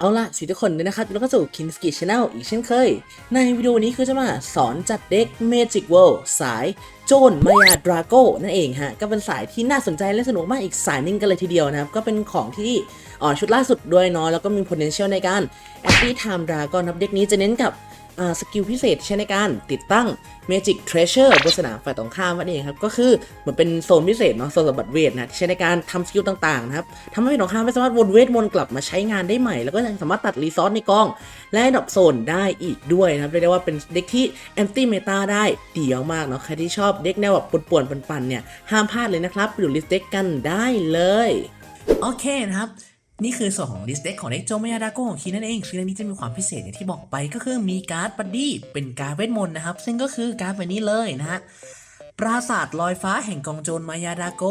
เอาล่ะสวัสดีทุกคนด้วยนะครับแล้วก็สู่ Kinski Channel อีกเช่นเคย ในวิดีโอนี้คือจะมาสอนจัดเด็ก Magic World สายโจนมายาดราโกนั่นเองฮะ ก็เป็นสายที่น่าสนใจและสนุกมากอีกสายนึงกันเลยทีเดียวนะครับ ก็เป็นของที่อ๋อชุดล่าสุดด้วยเนาะแล้วก็มี potential ในการ a p p y Time Dragon นับเด็กนี้จะเน้นกับ สกิลพิเศษใช้ในการติดตั้ง Magic Treasure บนสนามฝ่ายตรงข้ามนั่นเองครับ ก็คือเหมือนเป็นโซนพิเศษเนาะโซนสมบัติเวทนะที่ใช้ในการทำสกิลต่างๆนะครับทำให้ฝ่ายตรงข้ามไม่สามารถวนเวทมนต์กลับมาใช้งานได้ใหม่ แล้วก็ยังสามารถตัดรีซอสในกอง และดรอปโซนได้อีกด้วยนะครับเรียกได้ว่าเป็นเด็กที่แอนตี้เมตาได้ดีมากเนาะใครที่ชอบเด็กแนวแบบป่วนๆปันๆเนี่ยห้ามพลาดเลยนะครับไปดูลิสต์เด็กกันได้เลยโอเคนะครับ นี่คือส่วนของลิสต์เด็กของเด็กโจมายาดาโกของคีนั่นเองคือเรื่องนี้จะมีความพิเศษอย่างที่บอกไปก็คือมีการ์ดบัดดี้เป็นการ์ดเวทมนต์นะครับ ซึ่งก็คือการ์ดใบบนี้เลยนะฮะปราสาทลอยฟ้าแห่งกองโจรมายาดาโก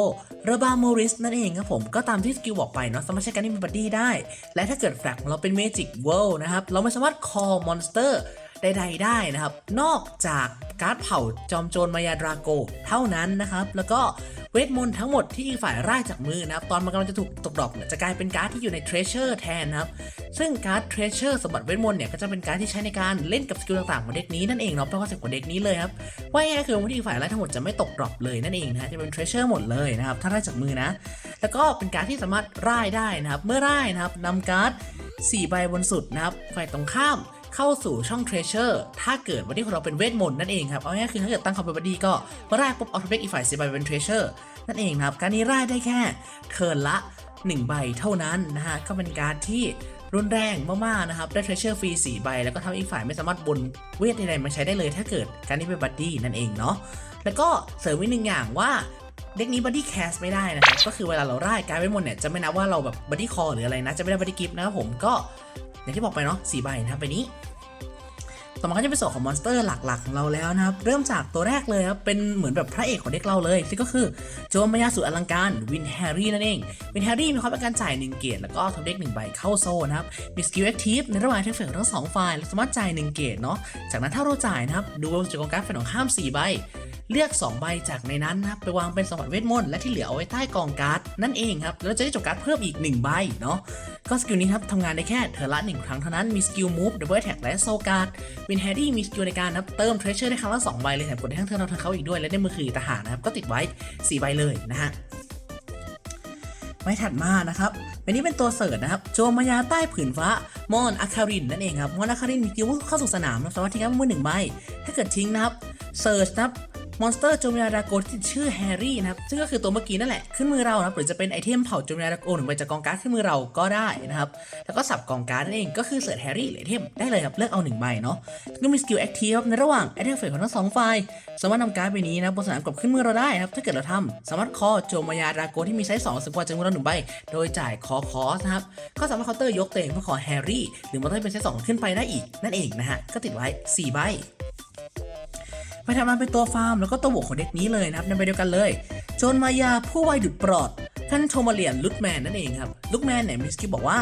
เรบาโมริสนั่นเองครับผมก็ตามที่สกิลบอกไปเนาะสามารถใช้การดนี้เป็นบัดดี้ได้ และถ้าเกิดแฟลกของเราเป็นเมจิกเวิลด์นะครับ เราไม่สามารถคอมอนสเตอร์ใดๆได้นะครับ นอกจากการ์ดเผ่าจอมโจรมายาดราโก เท่านั้นนะครับ แล้วก็ วทมนต์ทั้งหมดที่อีกฝ่ายไล่จากมือนะครับ ตอนมันกำลังจะถูกตกดอปเนี่ยจะกลายเป็นการ์ดที่อยู่ในเทรเชอร์แทนนะครับ ซึ่งการ์ดเทรเชอร์สมบัติเวทมนต์เนี่ยก็จะเป็นการ์ดที่ใช้ในการเล่นกับสกิลต่างๆของเด็กนี้นั่นเองเนาะเป็นคอนเซ็ปต์ของเด็กนี้เลยครับ ว่าง่ายคือวันที่อีกฝ่ายไล่ทั้งหมดจะไม่ตกดรอปเลยนั่นเองนะจะเป็นเทรเชอร์หมดเลยนะครับถ้าไล่จากมือนะ แล้วก็เป็นการ์ดที่สามารถร่ายได้นะครับ เมื่อร่ายนะครับนำการ์ด4ใบบนสุดนะครับฝ่ายตรงข้าม เข้าสู่ช่องเทรเชอร์ถ้าเกิดวันที่ของเราเป็นเวทมนต์นั่นเองครับ เอาง่ายๆคือถ้าเกิดตั้งคอมเป็นบอดี้ก็เมื่อร่ายปุ๊บเอาทเบกอีกฝ่าย4ใบเป็นเทรเชอร์นั่นเองครับ การนี้ร่ายได้แค่เทิร์นละ 1 ใบเท่านั้นนะฮะ ก็เป็นการที่รุนแรงมากๆนะครับ ได้เทรเชอร์ฟรี4ใบ แล้วก็ทำอีกฝ่ายไม่สามารถบนเวทใดๆมาใช้ได้เลย ถ้าเกิดการนี้เป็นบัดดี้นั่นเองเนาะ แล้วก็เสริมอีกหนึ่งอย่างว่าเด็กนี้บัดดี้แคสไม่ได้นะครับ ก็คือเวลาเราร่ายการเวทมนต์เนี่ยจะไม่นับว่าเราแบบบัดดี้คอหรืออะไรนะ จะไม่ได้บัดดี้กิฟต์นะครับผมก็อย่างที่บอกไปเนาะสี่ใบนะครับใบนี้ ต่อมาก็จะเป็นส่วนของมอนสเตอร์หลักๆของเราแล้วนะครับ เริ่มจากตัวแรกเลยครับ เป็นเหมือนแบบพระเอกของเด็กเราเลยซึ่งก็คือโจมายาสุดอลังการวินแฮร์รี่นั่นเอง วินแฮร์รี่มีความเป็นการจ่าย 1 เกตแล้วก็ทำเด็ก1ใบเข้าโซ่นะครับ มีสกิลแอคทีฟในระหว่างที่เฟกทั้งสองฝ่ายสามารถจ่าย 1 เกตเนาะ จากนั้นถ้าเราจ่ายนะครับดูจากกองการ์ดฝ่ายของข้าม 4 ใบ เลือก 2 ใบจากในนั้นนะครับไปวางเป็นสมบัติเวทมนต์และที่เหลือเอาไว้ใต้กองการ์ดนั่นเองครับแล้วจะได้จบการ์ดเพิ่มอีก 1 ใบเนาะก็สกิลนี้ครับทำงานได้แค่เทอร์ละ1ครั้งเท่านั้นมีสกิลมูฟดับเบิลแท็กและโซการ์ดวินแฮร์รี่มีสกิลในการนะครับเติมเทรเชอร์ได้ครั้งละ2ใบเลยแถมกดได้ทั้งเทอร์นทั้งเขาอีกด้วยและได้มือคือทหารนะครับก็ติดไว้ 4 ใบเลยนะฮะไม้ถัดมานะครับอันนี้เป็นตัวเสิร์ชนะครับ โจมายาใต้ผืนฟ้า มอนอาคารินนั่นเองครับ มอนอาคารินมีกิลเข้าสู่สนามนะสามารถทิ้งมือหนึ่งใบ ถ้าเกิดทิ้งนะครับ เสิร์ชนะครับ มอนสเตอร์โจมยาดราโกที่ชื่อแฮร์รี่นะครับซึ่งก็คือตัวเมื่อกี้นั่นแหละขึ้นมือเรานะครับหรือจะเป็นไอเทมเผ่าโจมยาดราโกหนึ่งใบจากกองการ์ดขึ้นมือเราก็ได้นะครับแล้วก็สับกองการ์ดนั่นเองก็คือเสิร์ชแฮร์รี่หรือไอเทมได้เลยครับเลือกเอาหนึ่งใบเนาะก็มีสกิลแอคทีฟในระหว่างไอเทมเฟสของทั้งสองฝ่ายสามารถนำการ์ดใบนี้นะบนสนามกลับขึ้นมือเราได้นะครับถ้าเกิดเราทำสามารถคอโจมายาดราโกที่มีไซส์2สึกกว่าจากมือเราหนึ่งใบโดยจ่ายคอคอสนะครับก็สามารถเคาน์เตอร์ยกเตงเพื่อขอแฮร์รี่หรือมอนเตอร์เป็นไซส์2ขึ้นไปได้อีกนั่นเองนะฮะก็ติดไว้ 4 ใบ ไปทำงานเป็นตัวฟาร์มแล้วก็ตัวบวกของเด็กนี้เลยนะครับในใบเดียวกันเลย จนมายาผู้วัยดุดปลอด ท่านโทมาเลียนลุกแมนนั่นเองครับลุกแมนเนี่ยมิสกี้บอกว่า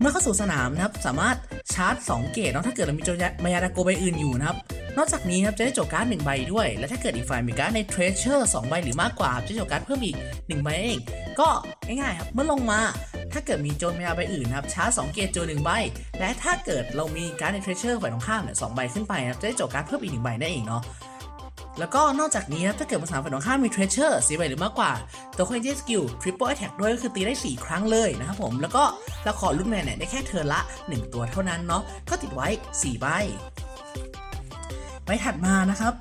เมื่อเข้าสู่สนามนะครับสามารถชาร์จ 2 เกตเนาะถ้าเกิดเรามีโจมายาดาโกใบอื่นอยู่นะครับ นอกจากนี้ครับจะได้โจทย์การ์ดหนึ่งใบด้วย และถ้าเกิดอีกฝ่ายมีการ์ดในเทรเชอร์2ใบหรือมากกว่าจะได้โจทย์การ์ดเพิ่มอีก1ใบนั่นเอง ก็ง่ายๆครับเมื่อลงมาถ้าเกิดมีโจรมายาใบอื่นครับชาร์จ2เกตโจหนึ่งใบ และถ้าเกิดเรามีการ์ดในเทรเชอร์ฝ่ายตรงข้ามเนี่ยสองใบขึ้นไปครับจะได้โจทย์การ์ดเพิ่มอีกหนึ่งใบนั่นเองเนาะแล้วก็นอกจากนี้นะถ้าเกิดภาษาฝั่งตรงข้ามมี Treasure สีใบหรือมากกว่า ตัวค o นเจสกิล Triple Attack ด้วยก็คือตีได้ 4 ครั้งเลยนะครับผม แล้วก็เราขอรุ่นแมนเนี่ยได้แค่เทิร์นละ 1 ตัวเท่านั้นเนาะก็ติดไว้ 4 ใบ ใบถัดมานะครับ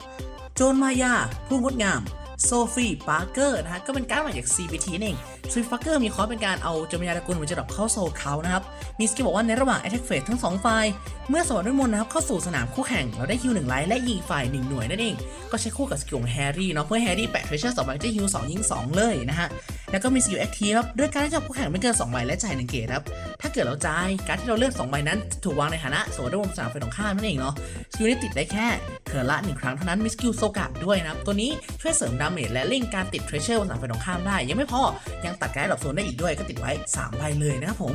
โจนมายา ผู้งดงาม โซฟีปาร์เกอร์นะฮะก็เป็นการดมาจาก CBT นั่นเองโซฟีปาร์เกอร์มีคอร์สเป็นการเอาจมยาตระกูลเหมือนจะดับเข้าโซเขานะครับ มีสกิลบอกว่าในระหว่าง Attack Phase ทั้ง 2 ฝ่าย เมื่อสวรรค์ด้วยมนต์นะครับเข้าสู่สนามคู่แข่ง เราได้ฮิว1ไลท์และยิงฝ่าย1หน่วยนั่นเอง ก็ใช้คู่กับสกิลของแฮร์รี่เนาะเพื่อแฮร์รี่แปะเทรเชอร์สองใบจะฮิว2ยิง2เลยนะฮะ แล้วก็มีสกิลแอคทีฟครับด้วยการที่จับคู่แข่งไม่เกิน2ใบและจ่าย1เกตครับถ้าเกิดเราจ่ายการที่เราเลือก2ใบนั้นถูกวางในฐานะสวรรค์ด้วยมสนามฝ่ายตรงข้ามนั่นเองเนาะสกิลนี้ติดได้แค่เทิร์นละ1ครั้งเท่านั้นมีสกิลโซกะด้วยนะครับตัวนี้ช่วยเสริมดาเมจและเร่งการติดเทรเชอร์บนสนามฝ่ายตรงข้ามได้ ยังไม่พอยังตัดการดดับโซนได้อีกด้วยก็ติดไว้3ใบเลยนะครับผม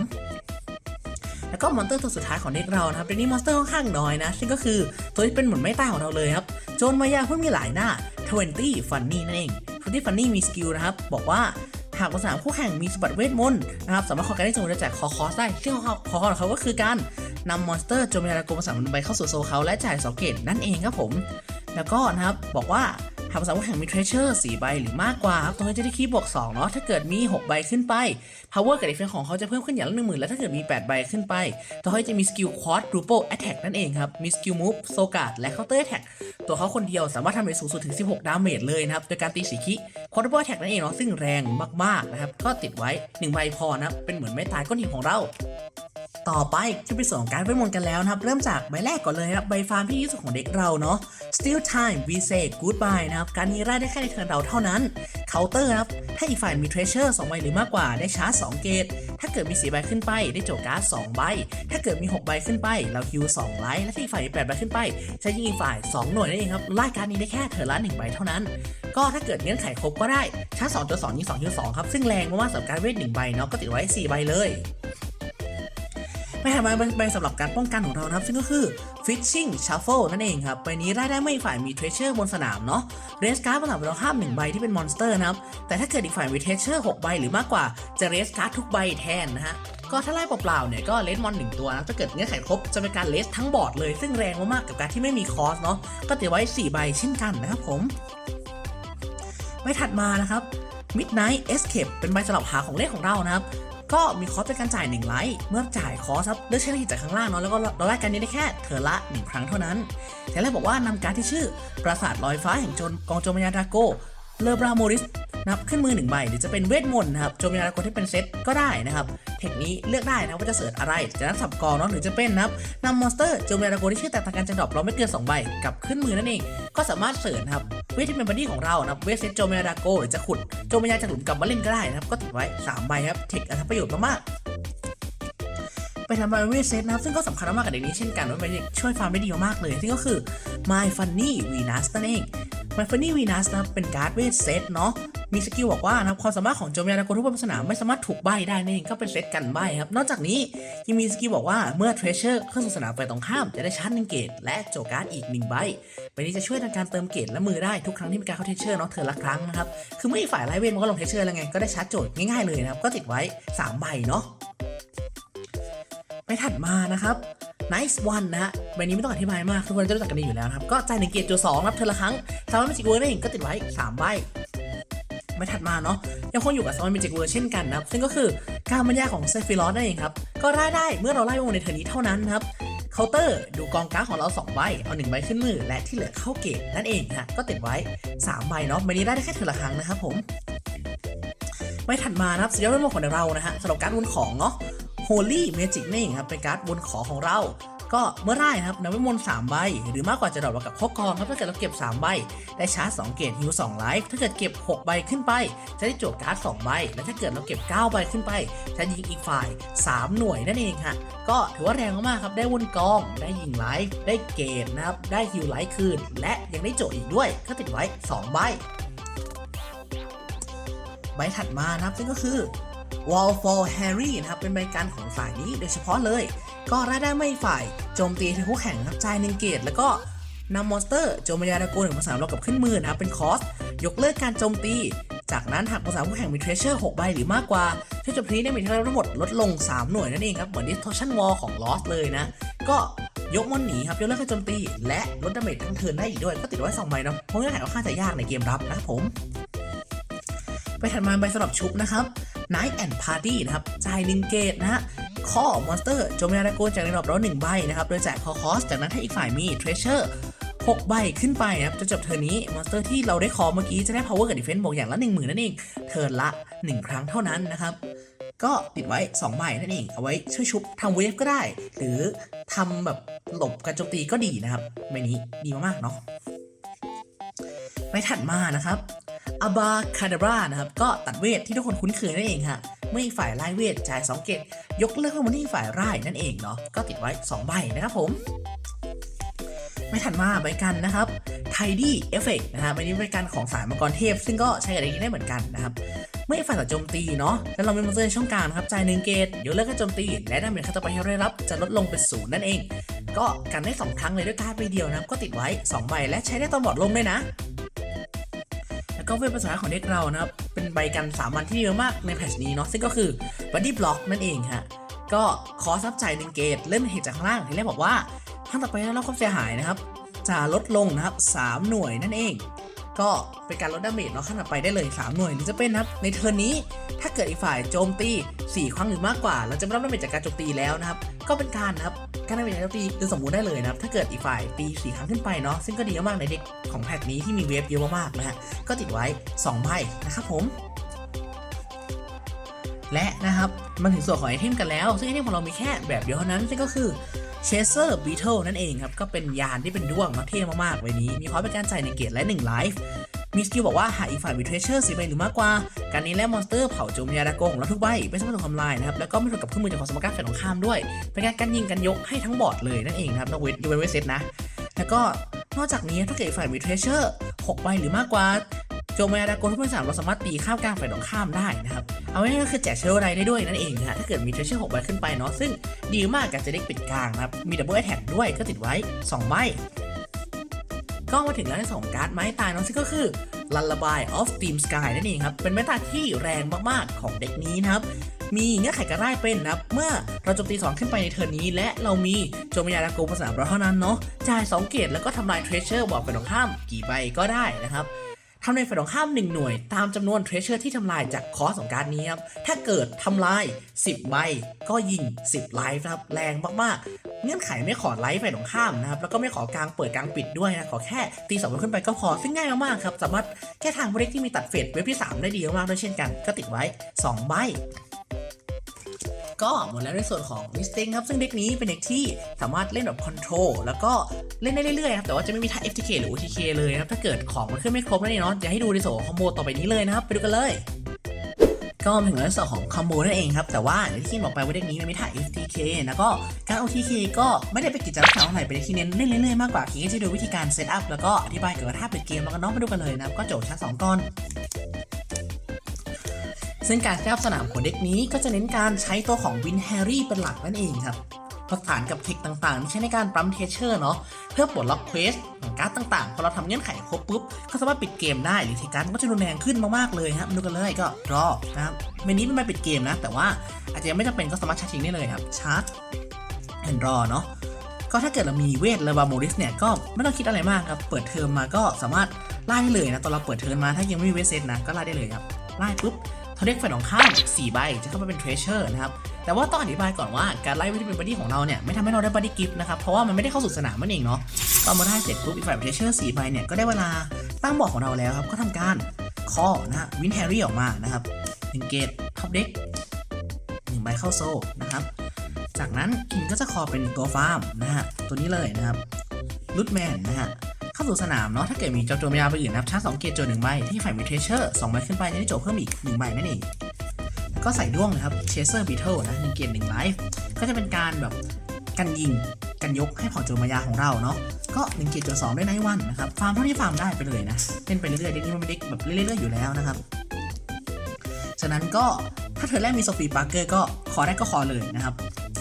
แล้วก็มอนเตอร์ตัวสุดท้ายของเด็กเรานะครับเด็กนี้มอนสเตอร์ค่อนข้างน้อยนะ ซึ่งก็คือตัวที่เป็นเหมือนไม่ตายของเราเลยครับ โจนมายาเพิ่งมีหลายหน้า 20 Funny นั่นเอง 20 Funny มีสกิลนะครับ บอกว่า หากบนสนามคู่แข่งมีสมบัติเวทมนต์นะครับสามารถขอการได้จงจะแจกคอคอสได้ซึ่งคอคอของเขาก็คือการนำมอนสเตอร์โจมตีดาโกมาสามใบเข้าสู่โซเขาและจ่ายสองเกตนั่นเองครับผม แล้วก็นะครับบอกว่า หากภาษาคู่แข่งมีเทรเชอร์4ใบหรือมากกว่าครับตรงนี้จะได้คีย์บวก2เนาะถ้าเกิดมี 6 ใบขึ้นไป power กับ defense ของเขาจะเพิ่มขึ้นอย่างละ10,000และถ้าเกิดมี 8 ใบขึ้นไปตัวเขาจะมีสกิล quadruple attack นั่นเองครับ มีสกิล move s o g a r d และ counter attack ตัวเขาคนเดียวสามารถทำได้สูงสุดถึง 16 ดาเมจเลยนะครับโดยการตีสีคิ quadruple attack นั่นเองเนาะซึ่งแรงมากๆนะครับก็ติดไว้1ใบพอนะเป็นเหมือนไม่ตายก้อนหินของเรา ต่อไปจะไปส่วนของการเวทมนต์กันแล้วนะครับ เริ่มจากใบแรกก่อนเลยครับใบฟาร์มที่ดีที่สุดของเด็กเราเนาะ Still Time we say goodbye นะครับ การนี้ไล่ได้แค่ในเทิร์นเราเท่านั้น Counter นะครับ ถ้าอีกฝ่ายมี Treasure 2ใบหรือมากกว่าได้ชาร์จ2เกต ถ้าเกิดมี4ใบขึ้นไปได้โจทย์การ์ด2ใบ ถ้าเกิดมี 6 ใบขึ้นไป เราฮิว2ไลท์และถ้าอีกฝ่ายมี8ใบขึ้นไปใช้ยิงอีกฝ่าย 2 หน่วยนั่นเองครับไล่การนี้ได้แค่เทิร์นละ1ใบเท่านั้น ก็ถ้าเกิดเงื่อนไขครบก็ได้ชาร์จ2จน2ยิง2ฮิว2ครับซึ่งแรงมากๆสำหรับการเวท1ใบเนาะก็ติดไว้4ใบเลย ไม่ถัดมาเป็นใบสำหรับการป้องกันของเรานะครับ ซึ่งก็คือ Fishing Shuffle นั่นเองครับใบนี้ได้ได้ไม่ฝ่ายมี Treasure บนสนามเนาะเรสการ์ดบนสนามเราห้าม1ใบที่เป็นมอนสเตอร์นะครับ แต่ถ้าเกิดอีกฝ่ายมี Treasure 6ใบหรือมากกว่าจะเรสการ์ดทุกใบแทนนะฮะก็ถ้าไล่เปล่าๆเนี่ยก็เลสมอนหนึ่งตัวนะถ้าเกิดเงื่อนไขครบจะเป็นการเลสทั้งบอร์ดเลย ซึ่งแรงมากๆกับการที่ไม่มีคอสเนาะก็เติดไว้ 4 ใบเช่นกันนะครับผมใบถัดมานะครับ Midnight Escape เป็นใบสลับหาของเลขของเรานะครับ ก็มีคอสเป็นการจ่าย1ไลท์เมื่อจ่ายคอสครับเลือกใช้ที่จากข้างล่างเนาะแล้วก็เราแลกกันนี้ได้แค่เธอละ 1 ครั้งเท่านั้นแต่แรกบอกว่านำการดที่ชื่อปราสาทลอยฟ้าแห่งโจนกองโจมยาดาโกเลอบราโมริส นะครับขึ้นมือหนึ่งใบหรือจะเป็นเวทมนต์นะครับโจมยาดราโกที่เป็นเซตก็ได้นะครับ เทคนี้เลือกได้นะว่าจะเสิร์ชอะไรจากนั้นสับกองเนาะหรือจะเป็นนะครับนำมอนสเตอร์โจมยาดราโกที่ชื่อแตกต่างกันจะดรอปเราไม่เกิน2ใบกลับขึ้นมือนั่นเองก็สามารถเสิร์ชนะครับเวทที่เป็นบัดดี้ของเรานะครับเวทเซตโจมยาดราโกหรือจะขุดโจมยาจากหลุมกลับมาเล่นก็ได้นะครับก็ติดไว้สามใบครับเทคอันทประโยชน์มากๆไปทำมาเวทเซตนะครับซึ่งก็สำคัญมากกับเด็กนี้เช่นกันว่ามันช่วยฟาร์มได้ดีมากเลยซึ่งก็คือ My Funny Venus นั่นเอง My Funny Venus นะเป็นการ์ดเวทเซตเนาะ มีสกิลบอกว่านะครับความสามารถของโจมยาดาโกทุกบนสนามไม่สามารถถูกใบได้นั่นเองก็เป็นเซตกันใบครับ นอกจากนี้ยังมีสกิลบอกว่าเมื่อ Treasure เข้าสู่สนามไปตรงข้ามจะได้ชาร์จหนึ่งเกตและโจการ์ดอีกหนึ่งใบใบนี้จะช่วยในการเติมเกตและมือได้ทุกครั้งที่มีการเข้า Treasure เนาะเธอละครั้งนะครับคือเมื่ออีกฝ่ายไลเวทมันก็ลง Treasure แล้วไงก็ได้ชาร์จโจทย์ง่ายๆเลยนะครับก็ติดไว้สามใบเนาะไปถัดมานะครับ Nice One นะฮะใบนี้ไม่ต้องอธิบายมาก ทุกคนจะรู้จักกันดีอยู่แล้วครับ ก็จ่ายหนึ่งเกียร์จูสองรับเธอละครั้งสามารถมิจิกเวอร์ได้เองก็ติดไว้ 3 ใบ ไม่ถัดมาเนาะยังคงอยู่กับสมอนมิจิกเวอร์เช่นกันนะครับซึ่งก็คือการบรรยายของเซฟิลอสนั่นเองครับก็ได้ได้เมื่อเราไล่วงในเทอร์นี้เท่านั้นนะครับเคาน์เตอร์ดูกองการ์ดของเรา 2 ใบ เอา1ใบขึ้นมือ และที่เหลือเข้าเกตนั่นเองฮะก็ติดไว้ 3 ใบเนาะใบนี้ได้แค่เธอละครั้งนะครับผมไม่ถัดมานะครับสุดยอดเรื่องของเรานะฮะสำหรับการวนของเนาะ Holy Magic นี่เองครับเป็นการ์ดวนของของเรา ก็เมื่อได้นะครับนำไว้มนต์3ใบ หรือมากกว่าจะดรอปกับข้อกองครับถ้าเกิดเราเก็บ 3 ใบ ได้ชาร์จ2เกตฮิว2ไลฟ์ถ้าเกิดเก็บ 6 ใบขึ้นไป จะได้โจทย์การ์ด2ใบ และถ้าเกิดเราเก็บ 9 ใบขึ้นไป จะยิงอีกฝ่าย 3 หน่วยนั่นเองฮะก็ถือว่าแรงมากครับได้วนกอง ได้ยิงไลฟ์ได้เกตนะครับได้ฮิวไลฟ์คืน และยังได้โจทย์อีกด้วยก็ติดไว้2ใบใบถัดมานะครับซึ่งก็คือ Wall for Harry นะครับเป็นใบการของฝ่ายนี้โดยเฉพาะเลย ก็รายได้ไม่ฝ่ายโจมตีทีคู่แข่งนะครับจ่ายหนึ่งเกตแล้วก็นำมอนสเตอร์โจมยาดาโกหนึ่งภาษาเรากับขึ้นมือนะครับเป็นคอส ยกเลิกการโจมตี จากนั้นหากภาษาคู่แข่งมีเทรเชอร์6ใบหรือมากกว่าช่วยจบทีได้มีที่ทั้งหมดลดลง 3 หน่วยนั่นเองครับเหมือน Distortion Wall ของ Lost เลยนะ ก็ยกมอนหนีครับยกเลิกการโจมตี และลดดาเมจทั้งเทินได้อีกด้วยก็ติดไว้2ใบเนาะเพราะเงื่อนไขค่อนข้างจะยากในเกมรับนะครับผม ไปถัดมาใบสำหรับชุบนะครับ Night and Party นะครับจ่ายหนึ่งเกตนะฮะข้อมอนสเตอร์โจมตีดาโกจากในรอบเราหนึ่งใบนะครับ โดยแจ่ายคอคอส จากนั้นถ้อีกฝ่ายมี Treasure 6ใบขึ้นไปนะครับจะจบเทอร์นี้มอนสเตอร์ที่เราได้คอเมื่อกี้จะได้ power กับ defense บวกอย่างละ 1 0,000 นั่นเอง เทิร์นละ 1 ครั้งเท่านั้นนะครับ ก็ติดไว้ 2 ใบนั่นเอง เอาไว้ช่วยชุบทำเวฟก็ได้ หรือทำแบบหลบการโจมตีก็ดีนะครับใบนี้ดีมากๆเนาะไปถัดมานะครับ อาบาคาดาบรานะครับ ก็ตัดเวทที่ทุกคนคุ้นเคยนั่นเองฮะเมื่อฝ่ายไล่เวทจ่าย2เกตยกเลิกให้มันที่ฝ่ายไล่นั่นเองเนาะก็ติดไว้ 2 ใบนะครับผมไม่ถัดมาใบกันนะครับ Tidy Effect นะฮะใบนี้เป็นการของสายมังกรเทพ ซึ่งก็ใช้กับเด็กนี้ได้เหมือนกันนะครับเมื่อฝ่ายต่อโจมตีเนาะแล้วเราเป็นมอนสเตอร์ในช่องกลางนะครับจ่ายหนึ่งเกตยกเลิกการโจมตี และดาเมจคาต่อไปที่เราได้รับจะลดลงเป็นศูนย์นั่นเอง ก็กันได้ 2 ครั้งเลยด้วยการ์ดใบเดียวนะครับก็ติดไว้ 2 ใบและใช้ได้ตอนบอดลงด้วยนะ แล้วก็เวทภาษาของเด็กเรานะครับ เป็นใบกันสามวันที่เยอะมากในแพทชนี้เนาะซึ่งก็คือ Body Block นั่นเองฮะก็ขอซับใจหนึ่งเกตเริ่มเหตุจากข้างล่างที่แรกบอกว่าขั้งต่อไปได้รับความเสียหายนะครับจะลดลงนะครับ 3 หน่วยนั่นเอง ก็เป็นการลดดาเมจเนาะขั้นต่อไปได้เลย 3 หน่วยหรือจะเป็นนะครับในเทิร์นนี้ถ้าเกิดอีกฝ่ายโจมตี 4 ครั้งหรือมากกว่า เราจะไม่รับดาเมจจากการโจมตีแล้วนะครับก็เป็นการนะครับการดาเมจจาการโจมตีคือสมบูรณ์ได้เลยนะครับถ้าเกิดอีกฝ่ายตี4ครั้งขึ้นไปเนาะซึ่งก็ดีมากๆในเด็กของแพทนี้ที่มีเวฟเยอะมากๆนะฮะก็ติดไว้2ใบนะครับผมและนะครับมันถึงส่วนของไอเทมกันแล้ว ซึ่งไอเทมของเรามีแค่แบบเดียวเท่านั้นซึ่งก็คือ Chaser Beetle นั่นเองครับ ก็เป็นยานที่เป็นด้วงนาะเท่มากๆใบนี้ มีคอร์สเป็นการจ่ายหนึ่งเกตและ1ไลฟ์มีสกิลบอกว่าหากอีกฝ่ายมีเทรเชอร์สีใบหรือมากกว่า การนี้และมอนสเตอร์เผาโจมยาดากงแล้วทุกใบไม่สามารถถูกทำลายนะครับ แล้วก็ไม่ถูกกับเครื่องมือจากของสมการฝ่ายตรงข้ามด้วย เป็นการกันยิงกันยกให้ทั้งบอร์ดเลยนั่นเองครับนอกเวทยูเวนเวสเซตนะ แล้วก็นอกจากนี้ถ้าเกิดฝ่ายมีเทรเชอร์6ใบหรือมากกว่า โจมยาดากงทุกคนสามเราสามารถตีข้ามกลางฝ่ายตรงข้ามได้นะครับ เอาง่ายๆก็คือแจกเชลไรได้ด้วยนั่นเองนะถ้าเกิดมีเทรเชอร์6ใบขึ้นไปเนาะซึ่งดีมากกับจะได้ปิดกลางนะครับมีดับเบิลแท็กด้วยก็ติดไว้ 2 ใบก็มาถึงแล้วในสองการ์ดไม้ตายเนาะซึ่งก็คือ Lullaby of Steam Sky นั่นเองครับ เป็นเมตาที่แรงมากๆของเด็กนี้นะครับมีเงื่อนไขการไล่เป็นนะครับ เมื่อเราโจมตี 2 ขึ้นไปในเทิร์นนี้ และเรามีโจมยาดาโกภาษาเราเท่านั้นเนาะจ่าย 2 เกตแล้วก็ทำลายเทรเชอร์บอร์ดฝ่ายตรงข้ามกี่ใบก็ได้นะครับ ทำในฝ่ายตรงข้าม 1 หน่วย ตามจำนวนเทรเชอร์ที่ทำลายจากคอสของการนี้ครับ ถ้าเกิดทำลาย 10 ใบ ก็ยิง 10 ไลฟ์ครับ แรงมากๆ เงื่อนไขไม่ขอไลฟ์ฝ่ายตรงข้ามนะครับ แล้วก็ไม่ขอกลางเปิดกลางปิดด้วยนะ ขอแค่ตีสองขึ้นไปก็พอ ซึ่งง่ายมากๆครับ สามารถแก้ทางบรเด็กที่มีตัดเฟดเว็บที่ 3 ได้ดีมากๆด้วยเช่นกัน ก็ติดไว้ 2 ใบ ก็หมดแล้วในส่วนของลิสติงครับ ซึ่งเด็กนี้เป็นเด็กที่สามารถเล่นแบบคอนโทรลแล้วก็เล่นได้เรื่อยๆครับแต่ว่าจะไม่มีท่า FTK หรือ OTK เลยนะครับ ถ้าเกิดของมันขึ้นไม่ครบนั่นเองเนาะจะให้ดูในส่วนของคอมโบต่อไปนี้เลยนะครับ ไปดูกันเลยก็มาถึงในส่วนของคอมโบนั่นเองครับ แต่ว่าอย่างที่คินบอกไปว่าเด็กนี้มันมีท่า FTK แล้วก็การ OTK ก็ไม่ได้เป็นกิจลักษณะเท่าไหร่เป็นเด็กที่เน้นเล่นเรื่อยๆมากกว่าคิงก็จะดูวิธีการเซตอัพแล้วก็อธิบายเกี่ยวกับท่าเปิดเกมแล้วก็น้องไปดูกันเลยนะครับก็โจทย์ชั้นสองก่อน ซึ่งการเซตอัพสนามของเด็กนี้ก็จะเน้นการใช้ตัวของวินแฮร์รี่เป็นหลักนั่นเองครับประสานกับเทคต่างๆที่ใช้ในการปั๊มเทเชอร์เนาะเพื่อปลดล็อกเควสของการ์ดต่างๆ พอเราทำเงื่อนไขครบปุ๊บก็สามารถปิดเกมได้หรือเทการ์ดมันก็จะรุนแรงขึ้นมากๆเลยครับมาดูกันเลยก็รอนะครับเมนนี้เป็นใบปิดเกมนะ แต่ว่าอาจจะยังไม่จำเป็นก็สามารถชาร์จทิ้งได้เลยครับชาร์จแอนรอเนาะก็ถ้าเกิดเรามีเวทเลบาโมริสเนี่ยก็ไม่ต้องคิดอะไรมากครับเปิดเทอมมาก็สามารถไล่ได้เลยนะตอนเราเปิดเทอมมาถ้ายังไม่มีเวทเซตนะก็ไล่ได้เลยครับไล่ปุ๊บ เขาเรียกฝ่ายของข้าม4ใบจะเข้ามาเป็นเทรเชอร์นะครับแต่ว่าต้องอธิบายก่อนว่าการไล่ไม่ได้เป็นบัดดี้ของเราเนี่ยไม่ทำให้เราได้บัดดี้กิฟต์นะครับเพราะว่ามันไม่ได้เข้าสู่สนามมันเองเนาะตอนมาได้เสร็จปุ๊บอีกฝ่ายเทรเชอร์4ใบเนี่ยก็ได้เวลาตั้งบอร์ดของเราแล้วครับก็ทำการคอนะฮะวินแฮร์รี่ออกมานะครับหนึ่งเกตท็อปเด็กหนึ่งใบเข้าโซ่นะครับจากนั้นคินก็จะคอเป็นตัวฟาร์มนะฮะตัวนี้เลยนะครับลุดแมนนะฮะาสู่สนามเนาะถ้าเกิดมีจ้าโจมยาไปอื่นนะครับชาร์จสองเกตโจหนึ่งใบที่ฝ่ายมีเทรเชอร์สองใบขึ้นไปจะได้โจเพิ่มอีกหนึ่งใบนั่นเองก็ใส่ด้วงนะครับเชเซอร์บีเทิลนะหนึ่งเกตหนึ่งไลฟ์ก็จะเป็นการแบบกันยิงกันยกให้เผ่าโจมยาของเราเนาะก็หนึ่งเกตโจสองได้วยไนวันนะครับฟาร์มเท่าที่ฟาร์มได้ไปเลยนะเล่นไปเรื่อยๆเด็กนี้มันเป็นเด็กแบบเรื่อยๆอยู่แล้วนะครับฉะนั้นก็ถ้าเธอแรกมีโซฟีปาร์เกอร์ก็คอได้ก็คอเลยนะครับ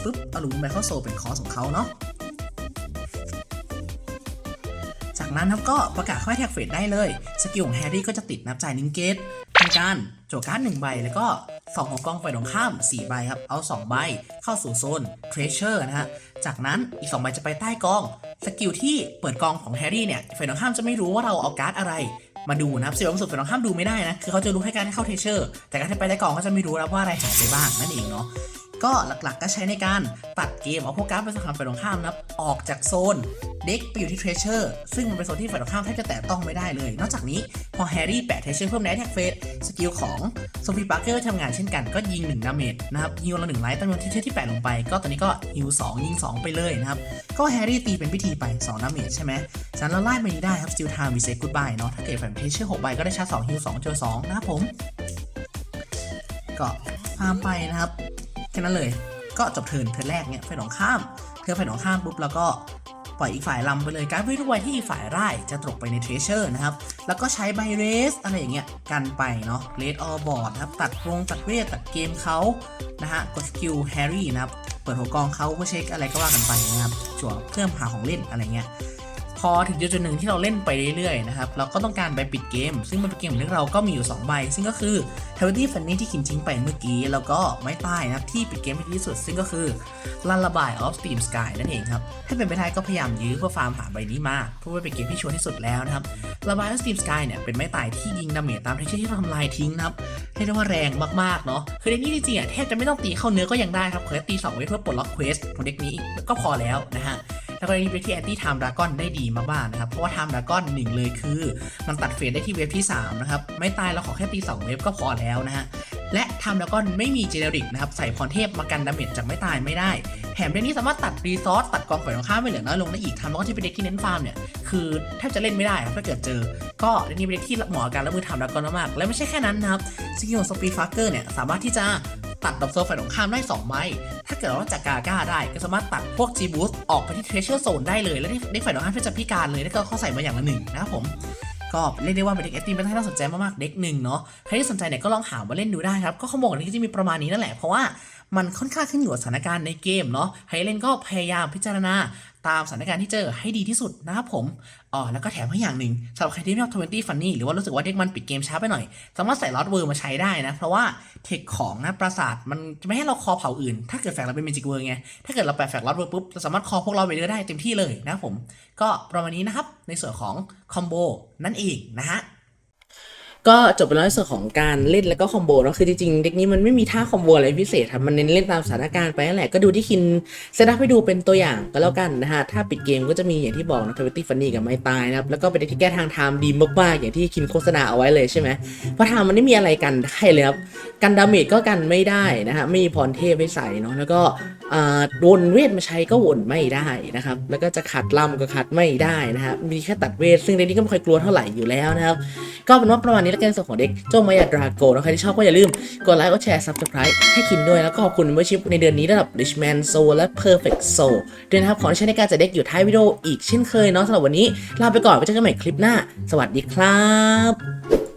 ปุ๊บเอาลูมไปเข้าโซเป็นคอของเขาเนาะ จากนั้นครับก็ประกาศค่อยแท็กเฟสได้เลย สกิลของแฮร์รี่ก็จะติดนับจ่ายนึ่งเกตทำการโจการ์ดหนึ่งใบ แล้วก็สองของกองไฟตรงข้าม 4 ใบครับ เอา 2 ใบ เข้าสู่โซนเทรเชอร์นะฮะ จากนั้นอีก 2 ใบจะไปใต้กอง สกิลที่เปิดกองของแฮร์รี่เนี่ยไฟตรงข้ามจะไม่รู้ว่าเราเอาการ์ดอะไร มาดูนะครับเสียงสุดไฟตรงข้ามดูไม่ได้นะ คือเขาจะรู้แค่การเข้าเทรเชอร์ แต่การที่ไปใต้กองก็จะไม่รู้แล้วว่าอะไรหายไปบ้างนั่นเองเนาะ ก็หลักๆก็ใช้ในการตัดเกมเอาพวกการ์ดไปสงครามฝ่ายตรงข้ามนะครับออกจากโซนเด็กไปอยู่ที่เทรเชอร์ซึ่งมันเป็นโซนที่ฝ่ายตรงข้ามแทบจะแตะต้องไม่ได้เลย นอกจากนี้พอแฮร์รี่แปะเทรเชอร์เพิ่มแนทแท็กเฟสสกิลของโซฟีปาร์เกอร์ทำงานเช่นกันก็ยิง1ดาเมจนะครับฮิวละหนึ่งไลท์จำนวนเทรเชอร์ที่แปะลงไป ก็ตอนนี้ก็ฮิว2ยิง 2 ไปเลยนะครับก็แฮร์รี่ตีเป็นพิธีไป2ดาเมจใช่ไหมฉะนั้นเราไล่มานี้ได้ครับสติลไทม์วีเซ็กูดบายเนาะถ้าเกิดฝ่ายเทรเชอร์6ใบก็ได้ชาร์จ2ฮิว2เจอ2นะครับผมก็ฟาร์มไปนะครับ แค่นั้นเลย ก็จบเทิร์นเทิร์นแรกเนี่ยฝ่ายตรงข้ามเทิร์นฝ่ายตรงข้ามปุ๊บแล้วก็ปล่อยอีกฝ่ายลำไปเลยการวิ่งทุกวัยที่อีกฝ่ายไล่จะตกไปในเทรเชอร์นะครับ แล้วก็ใช้ไบเรสอะไรอย่างเงี้ยกันไปเนาะเลดออบอร์ดครับ ตัดวงตัดเวทตัดเกมเขานะฮะกดสกิลแฮร์รี่นะครับ เปิดหัวกองเขาเพื่อเช็คอะไรก็ว่ากันไปนะครับจั่วเพิ่มหาของเล่นอะไรเงี้ย พอถึงจุดหนึ่งที่เราเล่นไปเรื่อยๆนะครับเราก็ต้องการใบปิดเกม ซึ่งใบปิดเกมของเราก็มีอยู่ 2 ใบ ซึ่งก็คือ t w e n t y Funny ที่คินทิ้งไปเมื่อกี้ แล้วก็ไม้ใต้นะครับที่ปิดเกมให้ดีที่สุด ซึ่งก็คือ Lullaby of Steam Sky นั่นเองครับถ้าเป็นไปได้ก็พยายามยื้อเพื่อฟาร์มหาใบนี้มาเพื่อไว้เป็นเกมที่ชัวร์ที่สุดแล้วนะครับ Lullaby of Steam Sky เนี่ยเป็นไม้ตายที่ยิงดาเมจตามทคเชอร์ที่เราทำลายทิ้งนะครับเรียกได้ว่าแรงมากๆเนาะคือเด็กนี้จริงๆอะแทบจะไม่ต้องตีเข้าเนื้อก็ยังได้ครับขอแค่ตี2เวทเพื่อปลดล็อกเควสของเด็กนี้ก็พอแล้วนะฮะ แล้วก็นี้เป็นที่แอนตี้ไทม์ดราก้อนได้ดีมากๆนะครับ เพราะว่าไทม์ดราก้อนหนึ่งเลยคือ มันตัดเฟสได้ที่เวฟที่3นะครับ ไม่ตายเราขอแค่ตี2เวฟก็พอแล้วนะฮะ และทม์ดราก้อนไม่มีเจเนริกนะครับใส่พรเทพมากันดาเมจจากไม่ตายไม่ได้แถมเด็กนี้สามารถตัดรีซอสตัดกองฝ่ายตรงข้ามไปเหลือน้อยลงได้อีกทม์ดราก้อนที่เป็นเด็กที่เน้นฟาร์มเนี่ยคือแทบจะเล่นไม่ได้ครับถ้าเกิดเจอ ก็เด็กนี้เป็นเด็กที่เหมาะกับการรับมือทม์ดราก้อนมากและไม่ใช่แค่นั้นนะครับสกิลของสปีฟักเกอร์เนี่ยสามารถที่จะตัดดับโซลฝ่ายตรงข้ามได้สองใบถ้าเกิดว่าจากกาก้าได้ก็สามารถตัดพวก G Boost ออกไปที่ Treasure Zone ได้เลย แล้วได้ฝ่ายตรงข้ามก็จะพิการเลย แล้วก็เขาใส่มาอย่างละหนึ่งนะครับผม ก็เรียกได้ว่าเป็นเด็กแอตีเป็นที่น่าสนใจมากๆเด็กหนึ่งเนาะใครที่สนใจเนี่ยก็ลองหามาเล่นดูได้ครับก็ข้อมูลนี้ก็จะมีประมาณนี้นั่นแหละเพราะว่ามันค่อนข้างขึ้นอยู่กับสถานการณ์ในเกมเนาะใครเล่นก็พยายามพิจารณา ตามสถานการณ์ที่เจอให้ดีที่สุดนะครับผมอ๋อแล้วก็แถมให้อย่างหนึ่งสำหรับใครที่ไม่ชอบ20 Funny หรือว่ารู้สึกว่าเด็กมันปิดเกมช้าไปหน่อย สามารถใส่ลอตเวอร์มาใช้ได้นะ เพราะว่าเทคของนะปราสาทมันจะไม่ให้เราคอเผ่าอื่น ถ้าเกิดแฝงเราเป็นเมจิกเวอร์ไง ถ้าเกิดเราแปะแฝงลอตเวอร์ปุ๊บเราสามารถคอพวกเราไปเรื่อยได้เต็มที่เลยนะครับผม ก็ประมาณนี้นะครับในส่วนของคอมโบนั่นเองนะฮะ ก็จบไปแล้วในส่วนของการเล่นแล้วก็คอมโบเนาะคือจริงๆเด็กนี้มันไม่มีท่าคอมโบอะไรพิเศษครับมันเน้นเล่นตามสถานการณ์ไปนั่นแหละก็ดูที่คินเซตอัพให้ดูเป็นตัวอย่างก็แล้วกันนะฮะถ้าปิดเกมก็จะมีอย่างที่บอกนะทวิตตี้ฟันนี่กับไม้ตายนะครับแล้วก็เป็นเด็กที่แก้ทางไทม์ดีมากๆอย่างที่คินโฆษณาเอาไว้เลยใช่ไหมเพราะไทม์มันไม่มีอะไรกันได้เลยครับกันดาเมจก็กันไม่ได้นะฮะไม่มีพรเทพให้ใส่เนาะแล้วก็อ่าวนเวทมาใช้ก็วนไม่ได้นะครับแล้วก็จะขัดลำก็ขัดไม่ได้นะฮะมีแค่ตัดเวทซึ่งเด็กนี้ก็ไม่ค่อยกลัวเท่าไหร่อยู่แล้วนะครับก็เป็นว่าประมาณนี้แล้วกันส่วนของเด็กโจมายาดราโกนะใครที่ชอบก็อย่าลืมกดไลค์กดแชร์ซับสไครต์ให้คินด้วยแล้วก็ขอบคุณเมื่อชิปในเดือนนี้ระดับ Richman Soul และ Perfect Soul ด้วยนะครับขอให้ใช้ในการจัดเด็กอยู่ท้ายวิดีโออีกเช่นเคยเนาะสำหรับวันนี้ลาไปก่อนไว้เจอกันใหม่คลิปหน้า สวัสดีครับ